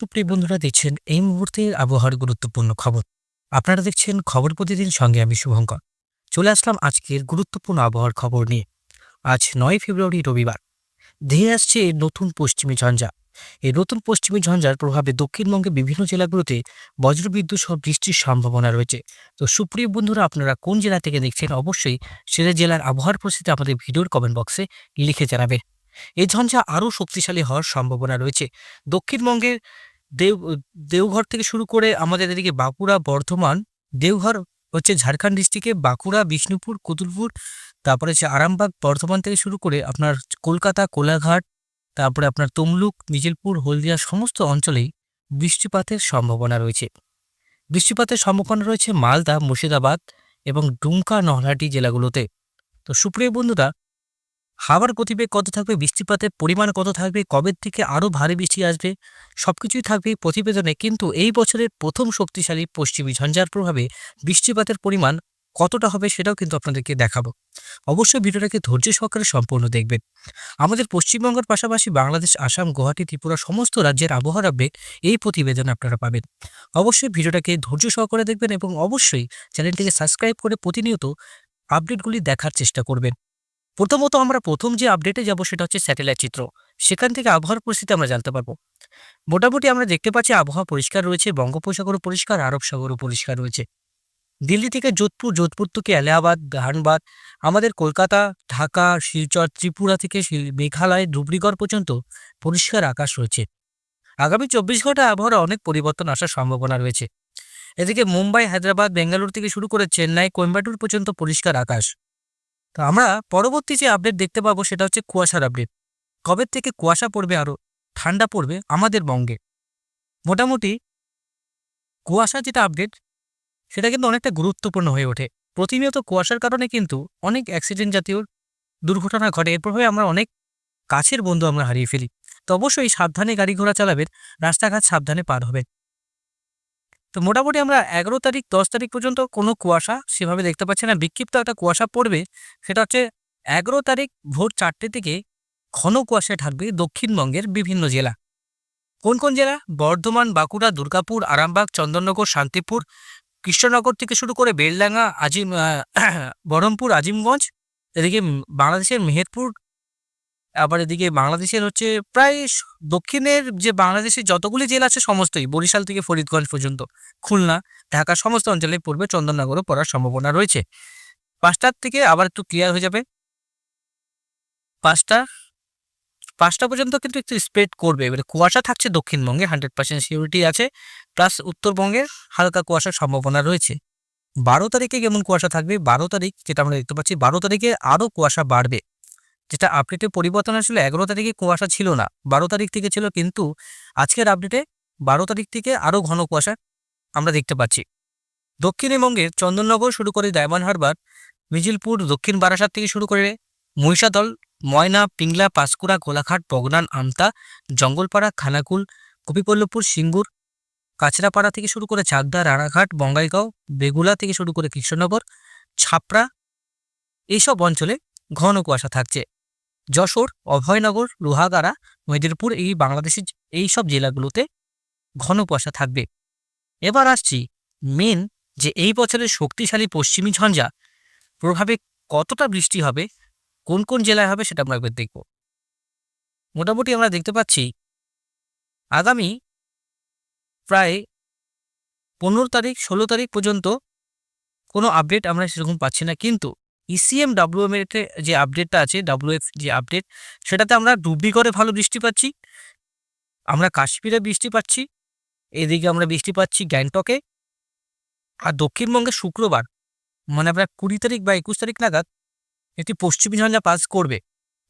সুপ্রিয় বন্ধুরা, দেখছেন এই মুহূর্তের আবহাওয়ার গুরুত্বপূর্ণ খবর। আপনারা দেখছেন খবর প্রতিদিন সঙ্গে আমি শুভঙ্কর। চলে আসলাম আজকের গুরুত্বপূর্ণ আবহাওয়ার খবর নিয়ে। আজ নয় ফেব্রুয়ারি, রবিবার। ধেয়ে আসছে নতুন পশ্চিমী ঝঞ্ঝা। এই নতুন পশ্চিমী ঝঞ্ঝার প্রভাবে দক্ষিণবঙ্গে বিভিন্ন জেলাগুলোতে বজ্রবিদ্যুৎ সহ বৃষ্টির সম্ভাবনা রয়েছে। তো সুপ্রিয় বন্ধুরা, আপনারা কোন জেলা থেকে দেখছেন, অবশ্যই সেটা জেলার আবহাওয়ার পরিস্থিতি আমাদের ভিডিওর কমেন্ট বক্সে লিখে জানাবেন। এই ঝঞ্ঝা আরও শক্তিশালী হওয়ার সম্ভাবনা রয়েছে। দক্ষিণবঙ্গের দেও দেওঘর থেকে শুরু করে আমাদের এদিকে বাঁকুড়া, বর্ধমান, দেওঘর হচ্ছে ঝাড়খণ্ড ডিস্ট্রিক্টে বাঁকুড়া, বিষ্ণুপুর কুতুলপুর তারপরে হচ্ছে আরামবাগ, বর্ধমান থেকে শুরু করে আপনার কলকাতা, কোলাঘাট, তারপরে আপনার তমলুক, মিজিলপুর, হলদিয়া সমস্ত অঞ্চলেই বৃষ্টিপাতের সম্ভাবনা রয়েছে। বৃষ্টিপাতের সম্ভাবনা রয়েছে মালদা, মুর্শিদাবাদ এবং ডুমকা, নলহাটি জেলাগুলোতে। তো সুপ্রিয় বন্ধুরা হাওয়ার গতিবেগ কত থাকবে, বৃষ্টিপাতের পরিমাণ কত থাকবে কবের থেকে আরও ভারী বৃষ্টি আসবে সব কিছুই থাকবে প্রতিবেদনে। কিন্তু এই বছরের প্রথম শক্তিশালী পশ্চিমী ঝঞ্ঝার প্রভাবে বৃষ্টিপাতের পরিমাণ কতটা হবে সেটাও কিন্তু আপনাদেরকে দেখাবো। অবশ্যই ভিডিওটাকে ধৈর্য সহকারে সম্পূর্ণ দেখবেন। আমাদের পশ্চিমবঙ্গের পাশাপাশি বাংলাদেশ, আসাম, গুয়াহাটি, ত্রিপুরা সমস্ত রাজ্যের আবহাওয়ার আপডেট এই প্রতিবেদন আপনারা পাবেন। অবশ্যই ভিডিওটাকে ধৈর্য সহকারে দেখবেন এবং অবশ্যই চ্যানেলটিকে সাবস্ক্রাইব করে প্রতিনিয়ত আপডেটগুলি দেখার চেষ্টা করবেন। প্রথমত আমরা প্রথম যে আপডেটে যাব সেটা হচ্ছে স্যাটেলাইট চিত্র। সেখান থেকে আবহাওয়ার পরিস্থিতি আমরা জানতে পারব। মোটামুটি আমরা দেখতে পাচ্ছি আবহাওয়া পরিষ্কার রয়েছে, বঙ্গোপসাগরও পরিষ্কার আরব সাগরও পরিষ্কার রয়েছে। দিল্লি থেকে যোধপুর যোধপুর থেকে এলাহাবাদ, ধানবাদ, আমাদের কলকাতা, ঢাকা, শিলচর, ত্রিপুরা থেকে মেঘালয়, ধুবড়িগড় পর্যন্ত পরিষ্কার আকাশ রয়েছে। আগামী চব্বিশ ঘণ্টা আবহাওয়ার অনেক পরিবর্তন আসার সম্ভাবনা রয়েছে। এদিকে মুম্বাই, হায়দ্রাবাদ, বেঙ্গালুরু থেকে শুরু করে চেন্নাই, কোয়েম্বাটুর পর্যন্ত পরিষ্কার আকাশ। তো আমরা পরবর্তী যে আপডেট দেখতে পাবো সেটা হচ্ছে কুয়াশার আপডেট কবে থেকে কুয়াশা পড়বে আরও ঠান্ডা পড়বে আমাদের বঙ্গে? মোটামুটি কুয়াশা যেটা আপডেট সেটা কিন্তু অনেকটা গুরুত্বপূর্ণ হয়ে ওঠে। প্রতিনিয়ত কুয়াশার কারণে কিন্তু অনেক অ্যাক্সিডেন্ট জাতীয় দুর্ঘটনা ঘটে। এর প্রভাবে আমরা অনেক কাছের বন্ধু আমরা হারিয়ে ফেলি। তো অবশ্যই সাবধানে গাড়ি ঘোড়া চালাবেন, রাস্তাঘাট সাবধানে পার হবেন। তো মোটামুটি আমরা এগারো তারিখ, দশ তারিখ পর্যন্ত কোনো কুয়াশা সেভাবে দেখতে পাচ্ছি না। বিক্ষিপ্ত একটা কুয়াশা পড়বে, সেটা হচ্ছে এগারো তারিখ ভোর চারটে থেকে ঘন কুয়াশায় থাকবে দক্ষিণবঙ্গের বিভিন্ন জেলা। কোন কোন জেলা? বর্ধমান, বাঁকুড়া, দুর্গাপুর, আরামবাগ, চন্দননগর, শান্তিপুর, কৃষ্ণনগর থেকে শুরু করে বেলডাঙ্গা, আজিম বহরমপুর, আজিমগঞ্জ, এদিকে বাংলাদেশের মেহেরপুর আবার এদিকে বাংলাদেশের হচ্ছে প্রায় দক্ষিণের যে বাংলাদেশের যতগুলি জেলা আছে সমস্তই, বরিশাল থেকে ফরিদগঞ্জ পর্যন্ত, খুলনা, ঢাকা, সমস্ত অঞ্চলে পড়বে চন্দননগরও পড়ার সম্ভাবনা রয়েছে। পাঁচটার থেকে আবার একটু ক্লিয়ার হয়ে যাবে। পাঁচটা পাঁচটা পর্যন্ত কিন্তু একটু স্প্রেড করবে। এবারে কুয়াশা থাকছে দক্ষিণবঙ্গে হান্ড্রেড পার্সেন্ট সিউরিটি আছে। প্লাস উত্তরবঙ্গের হালকা কুয়াশার সম্ভাবনা রয়েছে। বারো তারিখে কেমন কুয়াশা থাকবে? বারো তারিখ, যেটা আমরা দেখতে পাচ্ছি, বারো তারিখে আরও কুয়াশা বাড়বে। যেটা আপডেটে পরিবর্তন আসলে এগারো তারিখে কুয়াশা ছিল না, বারো তারিখ থেকে ছিল কিন্তু আজকের আপডেটে বারো তারিখ থেকে আরও ঘন কুয়াশা আমরা দেখতে পাচ্ছি। দক্ষিণবঙ্গের চন্দননগর শুরু করে ডায়মন্ড হারবার, মিজিলপুর, দক্ষিণ বারাসাত থেকে শুরু করে মহিষাদল, ময়না, পিংলা, পাঁশকুড়া, গোলাঘাট, বগনান, আমতা, জঙ্গলপাড়া, খানাকুল কপিপল্লপুর সিঙ্গুর কাছড়াপাড়া থেকে শুরু করে চাকদা রানাঘাট, বঙ্গাইগাঁও, বেগুলা থেকে শুরু করে কৃষ্ণনগর, ছাপড়া, এইসব অঞ্চলে ঘন কুয়াশা থাকছে। যশোর, অভয়নগর, লোহাগাড়া, মেদিনীপুর এই বাংলাদেশের এই সব জেলাগুলোতে ঘন কুয়াশা থাকবে। এবার আসছি মেন যে এই বছরের শক্তিশালী পশ্চিমী ঝঞ্ঝা প্রভাবে কতটা বৃষ্টি হবে, কোন কোন জেলায় হবে সেটা আমরা একবার দেখব। মোটামুটি আমরা দেখতে পাচ্ছি আগামী প্রায় পনেরো তারিখ, ষোলো তারিখ পর্যন্ত কোনো আপডেট আমরা সেরকম পাচ্ছি না। কিন্তু ইসিএম ডাব্লিউএম এর যে আপডেটটা আছে ডাব্লিউএফ যে আপডেট সেটাতে আমরা ডুবলিগড়ে ভালো বৃষ্টি পাচ্ছি। আমরা কাশ্মীরে বৃষ্টি পাচ্ছি, এদিকে আমরা বৃষ্টি পাচ্ছি গ্যাংটকে। আর দক্ষিণবঙ্গে শুক্রবার মানে আমরা কুড়ি তারিখ বা একুশ তারিখ নাগাদ, একটি পশ্চিমী ঝঞ্ঝা পাস করবে।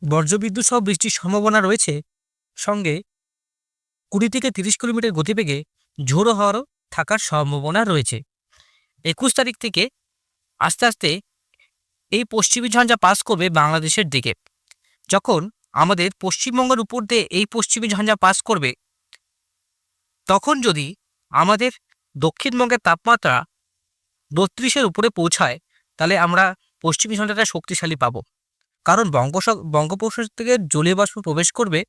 বজ্রবিদ্যুৎ সহ বৃষ্টির সম্ভাবনা রয়েছে। সঙ্গে কুড়ি থেকে তিরিশ কিলোমিটার গতিবেগে ঝোড়ো হওয়ারও থাকার সম্ভাবনা রয়েছে। একুশ তারিখ থেকে আস্তে আস্তে এই পশ্চিমী ঝঞ্ঝা পাস করবে বাংলাদেশের দিকে। যখন আমাদের পশ্চিমবঙ্গের উপর দিয়ে এই পশ্চিমী ঝঞ্ঝা পাস করবে, তখন যদি আমাদের দক্ষিণবঙ্গের তাপমাত্রা বত্রিশের উপরে পৌঁছায়, তাহলে আমরা পশ্চিমী ঝঞ্ঝাটা শক্তিশালী পাব। কারণ বঙ্গোস বঙ্গোপসাগর থেকে জলীয় বাষ্প প্রবেশ করবে,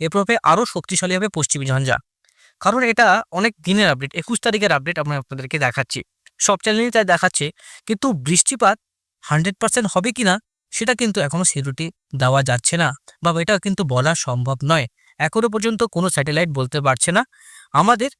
এ প্রভাবে আরও শক্তিশালী হবে পশ্চিমী ঝঞ্ঝা। কারণ এটা অনেক দিনের আপডেট একুশ তারিখের আপডেট আমরা আপনাদেরকে দেখাচ্ছি। সব চ্যানেলই তাই দেখাচ্ছে, কিন্তু বৃষ্টিপাত হান্ড্রেড পার্সেন্ট হবে কি না সেটা কিন্তু এখনও সিকিউরিটি দেওয়া যাচ্ছে না বা এটা কিন্তু বলা সম্ভব নয়। এখনও পর্যন্ত কোনো স্যাটেলাইট বলতে পারছে না। আমাদের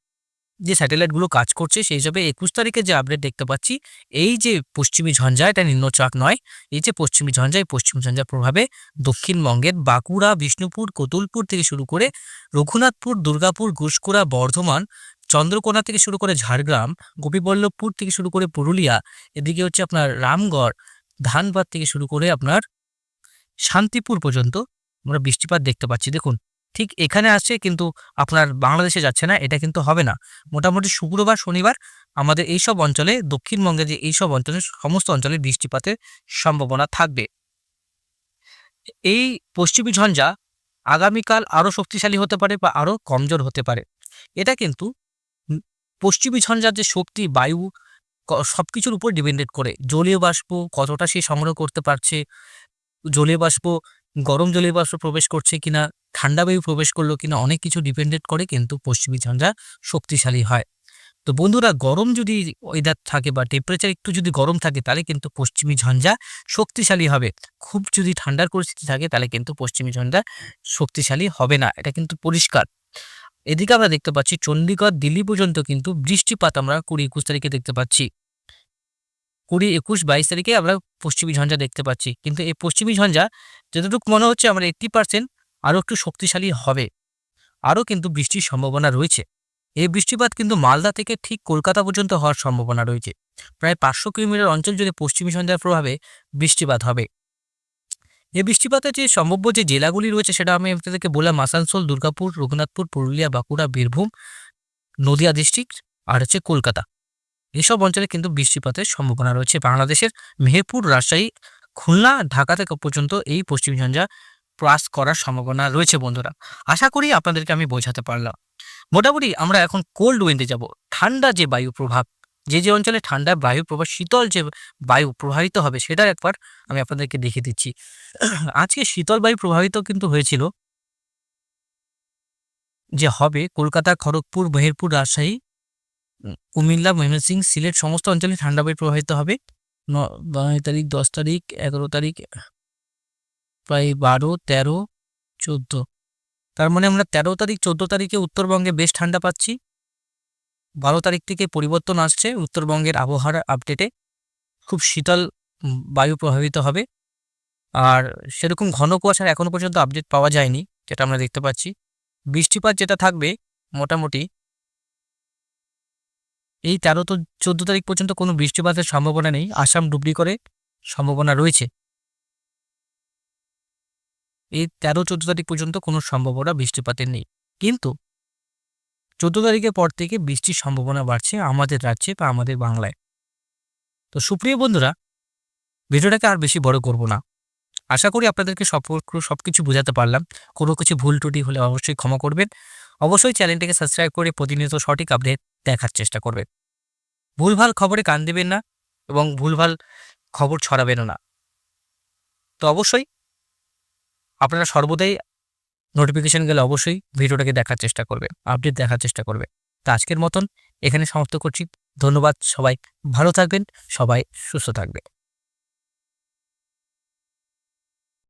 যে স্যাটেলাইটগুলো কাজ করছে, সেই হিসাবে একুশ তারিখে যে আপডেট দেখতে পাচ্ছি, এই যে পশ্চিমী ঝঞ্ঝা, এটা নিম্নচাপ নয়। এই যে পশ্চিমী ঝঞ্ঝা, এই পশ্চিমী ঝঞ্ঝার প্রভাবে দক্ষিণবঙ্গের বাঁকুড়া, বিষ্ণুপুর, কতুলপুর থেকে শুরু করে রঘুনাথপুর, দুর্গাপুর ঘুষকুড়া বর্ধমান চন্দ্রকোনা থেকে শুরু করে ঝাড়গ্রাম, গোপীবল্লভপুর থেকে শুরু করে পুরুলিয়া, এদিকে হচ্ছে আপনার রামগড়, ধানবাদ থেকে শুরু করে আপনার শান্তিপুর পর্যন্ত আমরা বৃষ্টিপাত দেখতে পাচ্ছি। দেখুন, ঠিক এখানে আসছে কিন্তু আপনার বাংলাদেশে যাচ্ছে না, এটা কিন্তু হবে না। মোটামুটি শুক্রবার, শনিবার আমাদের এইসব অঞ্চলে দক্ষিণবঙ্গে যে এইসব অঞ্চলে, সমস্ত অঞ্চলে বৃষ্টিপাতের সম্ভাবনা থাকবে। এই পশ্চিমী ঝঞ্ঝা আগামীকাল আরও শক্তিশালী হতে পারে বা আরও কমজোর হতে পারে। এটা কিন্তু পশ্চিমী ঝঞ্ঝার যে শক্তি, বায়ু সব কিছুর উপর ডিপেন্ডেড করে। জলীয় বাষ্প কতটা সে সংগ্রহ করতে পারছে? জলীয় বাষ্প, গরম জলীয় বাষ্প প্রবেশ করছে কিনা? ঠান্ডা বায়ু প্রবেশ করল কিনা? অনেক কিছু ডিপেন্ডেড করে কিন্তু পশ্চিমী ঝঞ্ঝা শক্তিশালী হয়। তো বন্ধুরা, গরম যদি ওয়েদার থাকে বা টেম্পারেচার একটু যদি গরম থাকে, তাহলে কিন্তু পশ্চিমী ঝঞ্ঝা শক্তিশালী হবে। খুব যদি ঠান্ডার পরিস্থিতি থাকে, তাহলে কিন্তু পশ্চিমী ঝঞ্ঝা শক্তিশালী হবে না। এটা কিন্তু পরিষ্কার। এদিকে আমরা দেখতে পাচ্ছি চণ্ডীগড় দিল্লি পর্যন্ত কিন্তু বৃষ্টিপাত আমরা কুড়ি একুশ তারিখে দেখতে পাচ্ছি। কুড়ি একুশ বাইশ তারিখে আমরা পশ্চিমী ঝঞ্ঝা দেখতে পাচ্ছি। কিন্তু এই পশ্চিমী ঝঞ্ঝা যতটুকু মনে হচ্ছে আমরা এইট্টি পার্সেন্ট আরও একটু শক্তিশালী হবে। আরও কিন্তু বৃষ্টির সম্ভাবনা রয়েছে। এই বৃষ্টিপাত কিন্তু মালদা থেকে ঠিক কলকাতা পর্যন্ত হওয়ার সম্ভাবনা রয়েছে। প্রায় পাঁচশো কিলোমিটার অঞ্চল জুড়ে পশ্চিমী ঝঞ্ঝার প্রভাবে বৃষ্টিপাত হবে। এই বৃষ্টিপাতের যে সম্ভাব্য যে জেলাগুলি রয়েছে সেটা আমি আপনাদেরকে বললাম, আসানসোল, দুর্গাপুর, রঘুনাথপুর, পুরুলিয়া, বাঁকুড়া, বীরভূম, নদিয়া ডিস্ট্রিক্ট আর হচ্ছে কলকাতা। এসব অঞ্চলে কিন্তু বৃষ্টিপাতের সম্ভাবনা রয়েছে। বাংলাদেশের মেহেরপুর, রাজশাহী, খুলনা, ঢাকা থেকে পর্যন্ত এই পশ্চিম ঝঞ্ঝা ক্রাস করার সম্ভাবনা রয়েছে বন্ধুরা। আশা করি আপনাদেরকে আমি বোঝাতে পারলাম। মোটামুটি আমরা এখন কোল্ড উইন্ডে যাব। ঠান্ডা যে বায়ু প্রভাব যে যে অঞ্চলে ঠান্ডা বায়ু প্রবাহ, শীতল যে বায়ু প্রবাহিত হবে সেটার একবার আমি আপনাদেরকে দেখিয়ে দিচ্ছি। আজকে শীতল বায়ু প্রভাবিত কিন্তু হয়েছিল যে হবে কলকাতা, খড়গপুর, মেহেরপুর, রাজশাহী, কুমিল্লা, ময়মনসিংহ, সিলেট সমস্ত অঞ্চলে ঠান্ডা বায়ু প্রবাহিত হবে। নয় তারিখ, দশ তারিখ, এগারো তারিখ, প্রায় বারো, তেরো, চোদ্দ। তার মানে আমরা তেরো তারিখ, চোদ্দ তারিখে উত্তরবঙ্গে বেশ ঠান্ডা পাচ্ছি। বারো তারিখ থেকে পরিবর্তন আসছে। উত্তরবঙ্গের আবহাওয়ার আপডেটে খুব শীতল বায়ু প্রভাবিত হবে। আর সেরকম ঘন কুয়াশার এখনও পর্যন্ত আপডেট পাওয়া যায়নি, যেটা আমরা দেখতে পাচ্ছি। বৃষ্টিপাত যেটা থাকবে, মোটামুটি এই তেরো তো চোদ্দ তারিখ পর্যন্ত কোনো বৃষ্টিপাতের সম্ভাবনা নেই। আসাম ডুবলি করে সম্ভাবনা রয়েছে। এই তেরো চোদ্দ তারিখ পর্যন্ত কোনো সম্ভাবনা বৃষ্টিপাতের নেই। কিন্তু চোদ্দ তারিখের পর থেকে বৃষ্টির সম্ভাবনা বাড়ছে আমাদের রাজ্যে বা আমাদের বাংলায়। তো সুপ্রিয় বন্ধুরা, ভিডিওটাকে আর বেশি বড় করব না। আশা করি আপনাদেরকে সব সব কিছু বোঝাতে পারলাম। কোনো কিছু ভুল ত্রুটি হলে অবশ্যই ক্ষমা করবেন। অবশ্যই চ্যানেলটিকে সাবস্ক্রাইব করে প্রতিনিয়ত সঠিক আপডেট দেখার চেষ্টা করবেন। ভুলভাল খবরে কান দেবেন না এবং ভুলভাল খবর ছড়াবেনও না। তো অবশ্যই আপনারা সর্বদাই নোটিফিকেশন গেলে অবশ্যই ভিডিওটাকে দেখার চেষ্টা করবে আপডেট দেখার চেষ্টা করবে। তা আজকের মতন এখানে সমাপ্ত করছি। ধন্যবাদ সবাই, ভালো থাকবেন, সবাই সুস্থ থাকবে।